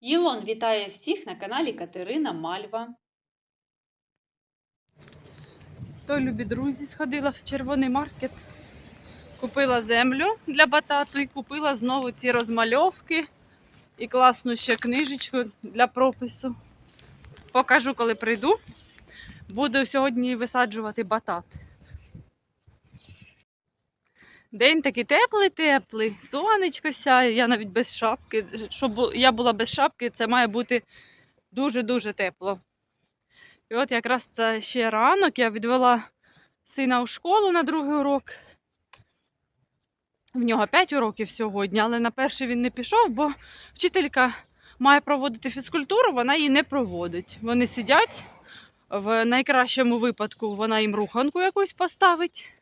Ілон вітає всіх на каналі Катерина Мальва. То, любі друзі, сходила в червоний маркет, купила землю для батату і купила знову ці розмальовки і класну ще книжечку для пропису. Покажу, коли прийду. Буду сьогодні висаджувати батат. День такий теплий, теплий, сонечко сяє, я навіть без шапки. Щоб я була без шапки, це має бути дуже-дуже тепло. І от якраз це ще ранок я відвела сина у школу на другий урок. В нього 5 уроків сьогодні, але на перший він не пішов, бо вчителька має проводити фізкультуру, вона її не проводить. Вони сидять. В найкращому випадку вона їм руханку якусь поставить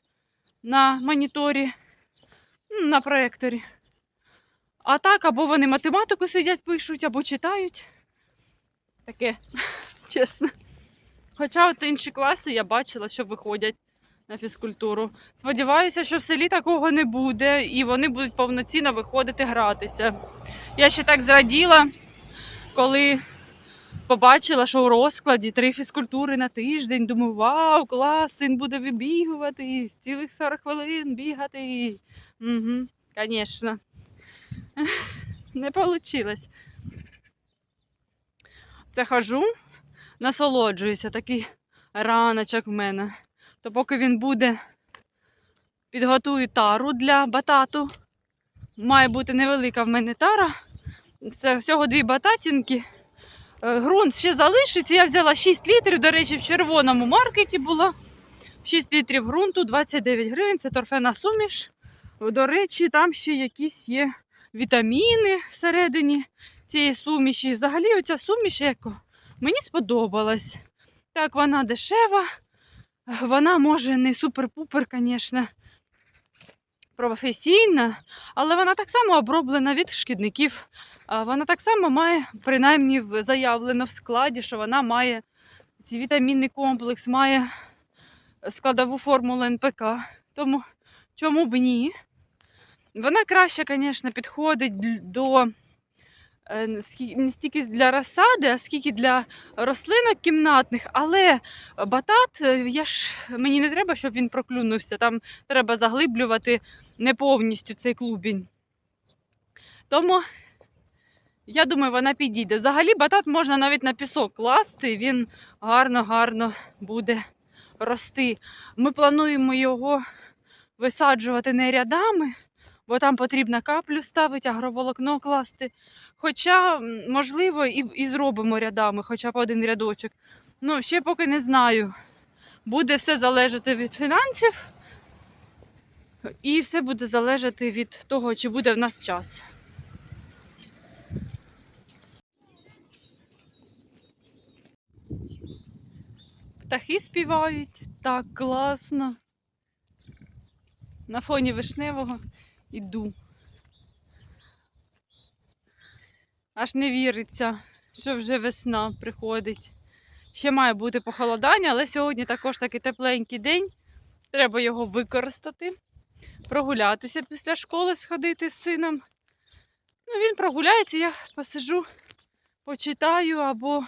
на моніторі, на проєкторі. А так, або вони математику сидять, пишуть, або читають. Таке, чесно. Хоча от інші класи я бачила, що виходять на фізкультуру. Сподіваюся, що в селі такого не буде, і вони будуть повноцінно виходити гратися. Я ще так зраділа, коли побачила, що у розкладі три фізкультури на тиждень. Думаю, вау, клас, син буде вибігувати з цілих 40 хвилин бігати. Угу, звісно. Не вийшло. Це хожу, насолоджуюся, такий раночок в мене. То поки він буде, підготую тару для батату. Має бути невелика в мене тара. Це всього дві бататінки. Е, Грунт ще залишиться. Я взяла 6 літрів. До речі, в червоному маркеті була. 6 літрів ґрунту, 29 гривень. Це торфяна суміш. До речі, там ще якісь є вітаміни всередині цієї суміші. Взагалі, оця суміш, яко мені сподобалась. Так, вона дешева. Вона може не супер-пупер, звісно, професійна, але вона так само оброблена від шкідників. Вона так само має, принаймні, заявлено в складі, що вона має цей вітамінний комплекс, має складову формулу НПК. Тому чому б ні? Вона краще, звісно, підходить до е, не стільки для розсади, а скільки для рослинок кімнатних, але батат, е, я ж, мені не треба, щоб він проклюнувся. Там треба заглиблювати не повністю цей клубінь. Тому я думаю, вона підійде. Взагалі батат можна навіть на пісок класти, він гарно-гарно буде рости. Ми плануємо його висаджувати не рядами, бо там потрібно каплю ставити, агроволокно класти. Хоча, можливо, і, і зробимо рядами, хоча б один рядочок. Ну, ще поки не знаю. Буде все залежати від фінансів, і все буде залежати від того, чи буде в нас час. Птахи співають так класно. На фоні вишневого іду. Аж не віриться, що вже весна приходить. Ще має бути похолодання, але сьогодні також такий тепленький день. Треба його використати, прогулятися після школи, сходити з сином. Ну, він прогуляється, я посижу, почитаю або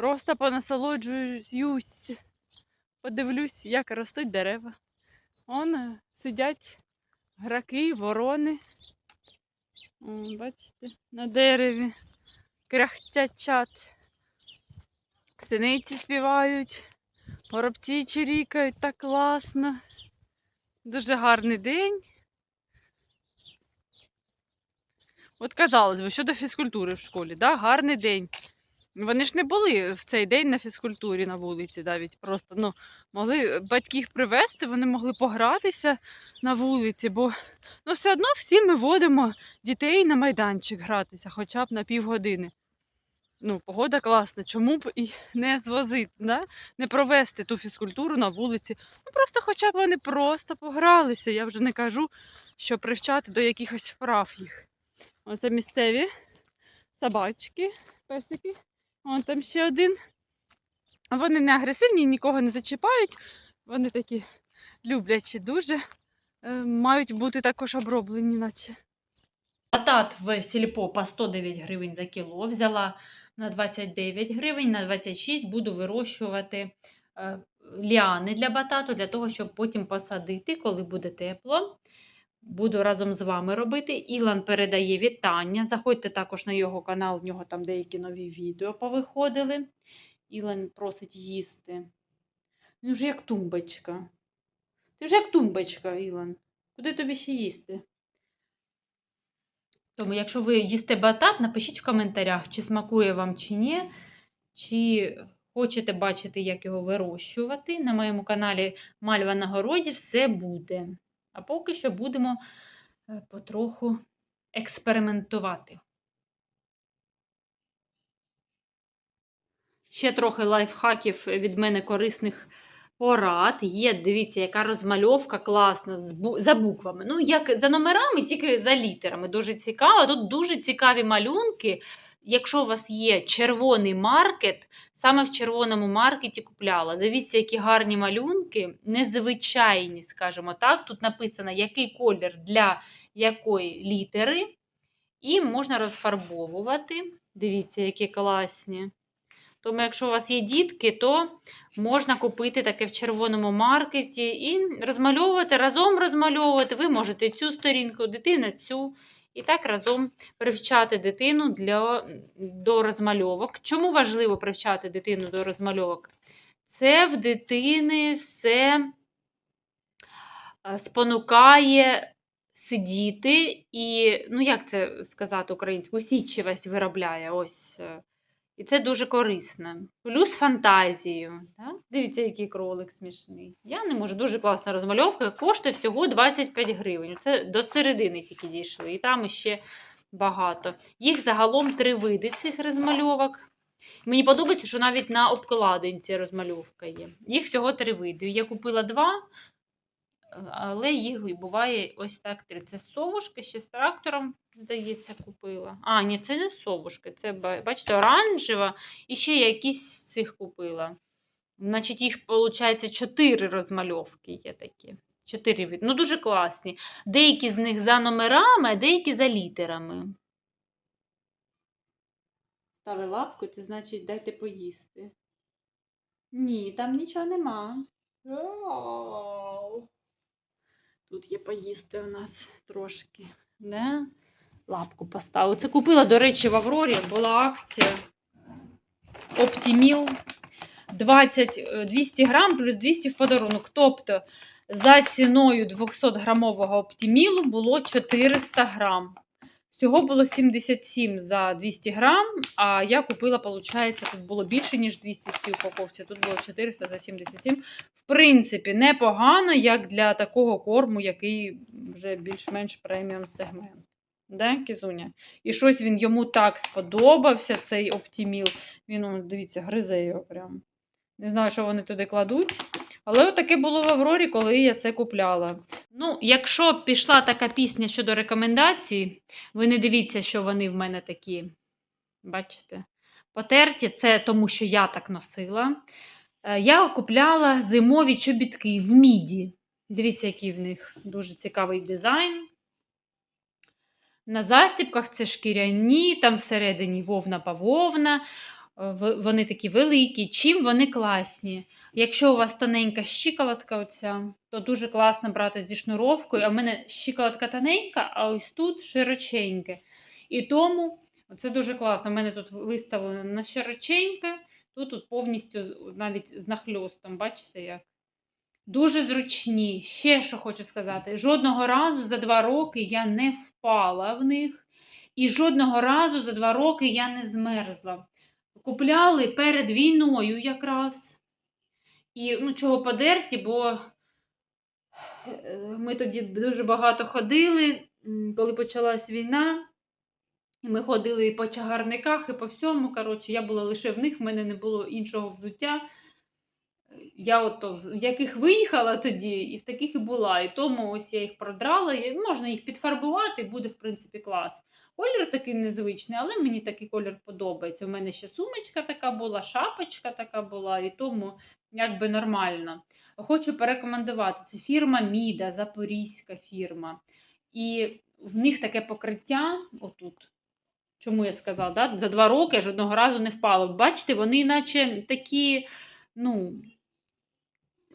просто понасолоджуюсь, подивлюсь, як ростуть дерева. Он е, сидять граки, ворони. О, бачите, на дереві кряхтячат. Синиці співають, горобці чирікають так класно. Дуже гарний день. От казалось би, щодо фізкультури в школі, да? гарний день. Вони ж не були в цей день на фізкультурі на вулиці навіть просто ну, могли батьки їх привезти, вони могли погратися на вулиці, бо ну, все одно всі ми водимо дітей на майданчик гратися, хоча б на півгодини. Ну, погода класна, чому б і не звозити, да? не провести ту фізкультуру на вулиці. Ну просто хоча б вони просто погралися. Я вже не кажу, що привчати до якихось вправ їх. Оце місцеві собачки, песики. Вон там ще один. Вони не агресивні, нікого не зачіпають. Вони такі люблячі дуже. Е, Мають бути також оброблені, наче. Батат в сільпо по 109 гривень за кіло взяла на 29 гривень, на 26 буду вирощувати е, ліани для батату, для того, щоб потім посадити, коли буде тепло. Буду разом з вами робити. Ілан передає вітання. Заходьте також на його канал, в нього там деякі нові відео повиходили. Ілан просить їсти. Він вже як тумбочка. Ти вже як тумбочка, Ілан. Куди тобі ще їсти? Тому, якщо ви їсте батат, напишіть в коментарях, чи смакує вам чи ні, чи хочете бачити, як його вирощувати. На моєму каналі Мальва на городі все буде. А поки що будемо е, потроху експериментувати. Ще трохи лайфхаків від мене корисних порад. Є, дивіться, яка розмальовка класна за буквами. Ну, як за номерами, тільки за літерами. Дуже цікаво. Тут дуже цікаві малюнки. Якщо у вас є червоний маркет, саме в червоному маркеті купляла. Дивіться, які гарні малюнки, незвичайні, скажімо так. Тут написано, який колір для якої літери. І можна розфарбовувати. Дивіться, які класні. Тому, якщо у вас є дітки, то можна купити таке в червоному маркеті і розмальовувати, разом розмальовувати. Ви можете цю сторінку, дитина цю. І так разом привчати дитину для, до розмальовок. Чому важливо привчати дитину до розмальовок? Це в дитини все е, спонукає сидіти і, ну як це сказати українською, усідчивість виробляє. ось. І це дуже корисно. Плюс фантазію. Так? Дивіться, який кролик смішний. Я не можу. Дуже класна розмальовка. Коштує всього 25 гривень. Це до середини тільки дійшли. І там ще багато. Їх загалом три види цих розмальовок. Мені подобається, що навіть на обкладинці розмальовка є. Їх всього три види. Я купила два, але їх буває ось так три. Це совушки ще з трактором, здається, купила. А, ні, це не совушки, це, бачите, оранжева. І ще я якісь з цих купила. Значить, їх, виходить, чотири розмальовки є такі. Чотири від. Ну, дуже класні. Деякі з них за номерами, а деякі за літерами. Стави лапку, це значить дайте поїсти. Ні, там нічого нема. Тут є поїсти у нас трошки. Не? Лапку поставив. Це купила, до речі, в Аврорі була акція Оптіміл. 20, е, 200 грам плюс 200 в подарунок. Тобто за ціною 200-грамового оптімілу було 400 грам. Всього було 77 за 200 грам, а я купила, виходить, тут було більше, ніж 200 в цій упаковці. Тут було 400 за 77. В принципі, непогано, як для такого корму, який вже більш-менш преміум сегмент. Да, Кізуня? І щось він йому так сподобався, цей оптіміл. Він, дивіться, гризе його прям. Не знаю, що вони туди кладуть. Але таке було в Аврорі, коли я це купляла. Ну, якщо пішла така пісня щодо рекомендацій, ви не дивіться, що вони в мене такі, бачите, потерті. Це тому, що я так носила. Е, Я купляла зимові чобітки в міді. Дивіться, який в них дуже цікавий дизайн. На застібках це шкіряні, там всередині вовна бавовна. Е, в- Вони такі великі. Чим вони класні? Якщо у вас тоненька щиколотка, оця, то дуже класно брати зі шнуровкою. А в мене щиколотка тоненька, а ось тут широченьке. І тому це дуже класно. У мене тут виставлено на широченьке, тут, тут повністю навіть з нахльостом, бачите як? Дуже зручні. Ще що хочу сказати: жодного разу за два роки я не впала в них, і жодного разу за два роки я не змерзла. Купляли перед війною якраз. І ну, чого подерті, бо е, ми тоді дуже багато ходили, коли почалась війна. І ми ходили і по чагарниках, і по всьому. Коротше, я була лише в них, в мене не було іншого взуття. Я от в яких виїхала тоді, і в таких і була. І тому ось я їх продрала. І можна їх підфарбувати, буде, в принципі, клас. Колір такий незвичний, але мені такий колір подобається. У мене ще сумочка така була, шапочка така була, і тому якби нормально. Хочу порекомендувати. Це фірма Міда, запорізька фірма. І в них таке покриття отут. Чому я сказала, да? за два роки жодного разу не впало. Бачите, вони наче такі, ну,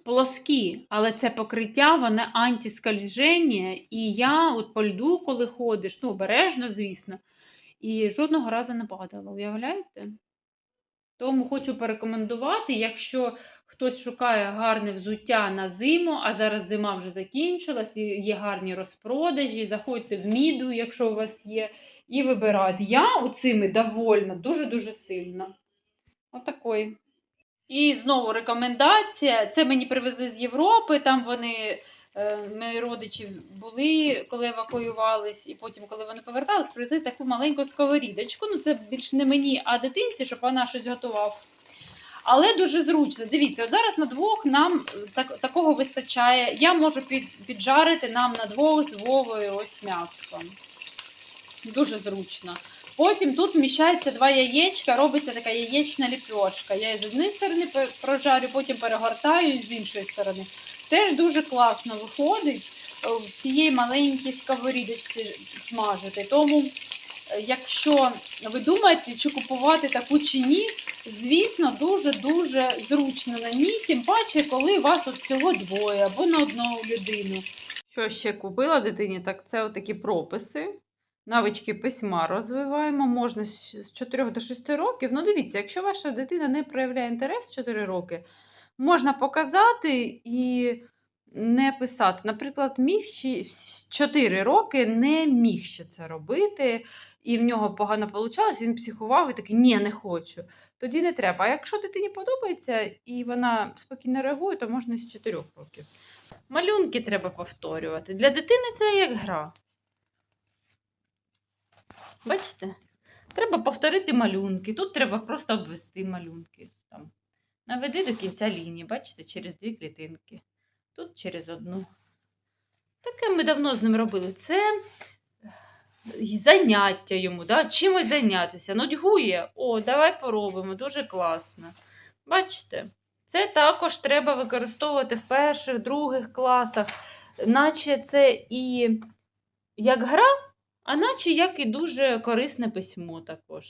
плоскі, але це покриття, воно антискольження. І я от по льду, коли ходиш, ну, обережно, звісно, і жодного разу не падала. Уявляєте? Тому хочу порекомендувати, якщо хтось шукає гарне взуття на зиму, а зараз зима вже закінчилась, і є гарні розпродажі, заходьте в міду, якщо у вас є, і вибирайте. Я оцими довольна дуже-дуже сильно. Отакої. І знову рекомендація. Це мені привезли з Європи. Там вони, е, мої родичі були, коли евакуювались, і потім, коли вони повертались, привезли таку маленьку сковорідочку. Ну, це більш не мені, а дитинці, щоб вона щось готував. Але дуже зручно. Дивіться, от зараз на двох нам е, так, такого вистачає. Я можу під, піджарити нам на двох з Вовою ось м'ясо. Дуже зручно. Потім тут вміщається два яєчка, робиться така яєчна ліпьошка. Я її з однієї сторони прожарю, потім перегортаю і з іншої сторони. Теж дуже класно виходить е, в цієї маленькій сковорідочці смажити. Тому, е, якщо ви думаєте, чи купувати таку чи ні, звісно, дуже-дуже зручно на ній, тим паче, коли вас от всього двоє або на одну людину. Що ще купила дитині, так це отакі прописи. Навички письма розвиваємо, можна з з 4 до 6 років. Ну, дивіться, якщо ваша дитина не проявляє інтерес 4 роки, можна показати і не писати. Наприклад, мій в в 4 роки не міг ще це робити, і в нього погано вийшло, він психував і такий, ні, не хочу. Тоді не треба. А якщо дитині подобається і вона спокійно реагує, то можна з 4 років. Малюнки треба повторювати. Для дитини це як гра. Бачите? Треба повторити малюнки. Тут треба просто обвести малюнки. Там. Наведи до кінця лінії, бачите, через дві клітинки. Тут через одну. Таке ми давно з ним робили. Це заняття йому, да? чимось зайнятися. Нудьгує. О, давай поробимо. Дуже класно. Бачите? Це також треба використовувати в перших, других класах, наче це і як гра, а наче як і дуже корисне письмо також.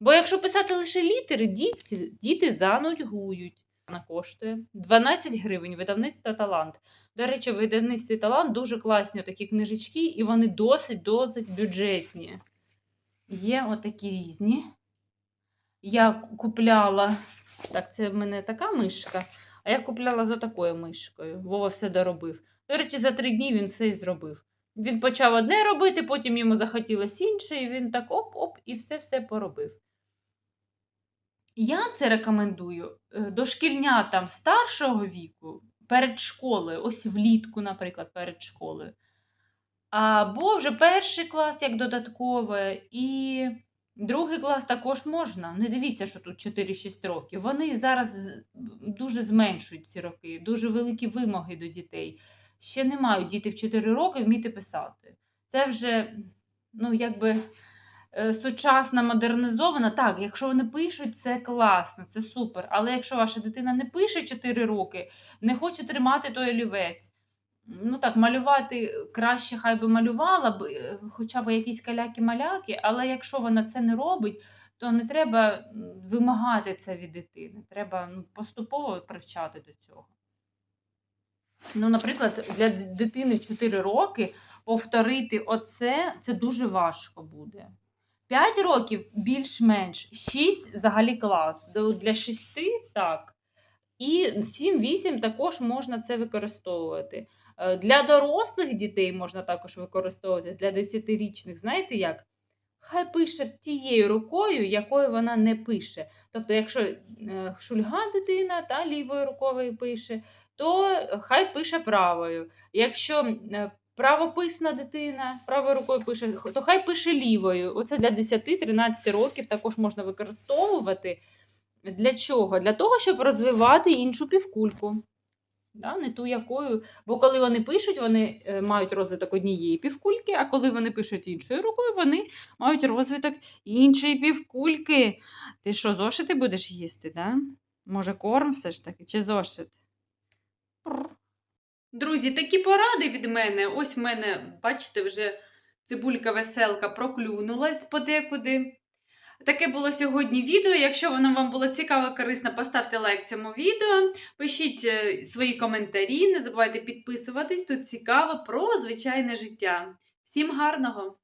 Бо якщо писати лише літери, діти, діти занудьгують. Вона коштує 12 гривень, видавництво талант. До речі, в видавництві талант дуже класні такі книжечки, і вони досить досить бюджетні. Є отакі різні. Я купляла. Так, це в мене така мишка, а я купляла з отакою мишкою. Вова все доробив. До речі, за три дні він все і зробив. Він почав одне робити, потім йому захотілось інше, і він так оп-оп, і все-все поробив. Я це рекомендую е, дошкільнятам старшого віку перед школою, ось влітку, наприклад, перед школою. Або вже перший клас як додаткове, і другий клас також можна. Не дивіться, що тут 4-6 років. Вони зараз дуже зменшують ці роки, дуже великі вимоги до дітей. Ще не мають діти в 4 роки вміти писати. Це вже, ну, якби е, сучасна, модернізована. Так, якщо вони пишуть, це класно, це супер. Але якщо ваша дитина не пише 4 роки, не хоче тримати той олівець, ну так, малювати краще, хай би малювала, е, хоча б якісь каляки-маляки, але якщо вона це не робить, то не треба вимагати це від дитини. Треба ну, поступово привчати до цього. Ну, наприклад, для дитини 4 роки повторити оце це дуже важко буде. 5 років більш-менш, 6 взагалі клас. Для 6 так. І 7-8 також можна це використовувати. Е, Для дорослих дітей можна також використовувати, для 10-річних, знаєте як? Хай пише тією рукою, якою вона не пише. Тобто, якщо е, шульга дитина та лівою рукою пише, то хай пише правою. Якщо е, правописна дитина правою рукою пише, то хай пише лівою. Оце для 10-13 років також можна використовувати. Для чого? Для того, щоб розвивати іншу півкульку. Да, не ту якою. Бо коли вони пишуть, вони е, мають розвиток однієї півкульки, а коли вони пишуть іншою рукою, вони мають розвиток іншої півкульки. Ти що, зошити будеш їсти, да? Може, корм все ж таки, чи зошит? Друзі, такі поради від мене. Ось в мене, бачите, вже цибулька веселка проклюнулась подекуди. Таке було сьогодні відео. Якщо воно вам було цікаво, корисно, поставте лайк цьому відео. Пишіть е, свої коментарі, не забувайте підписуватись. Тут цікаво про звичайне життя. Всім гарного!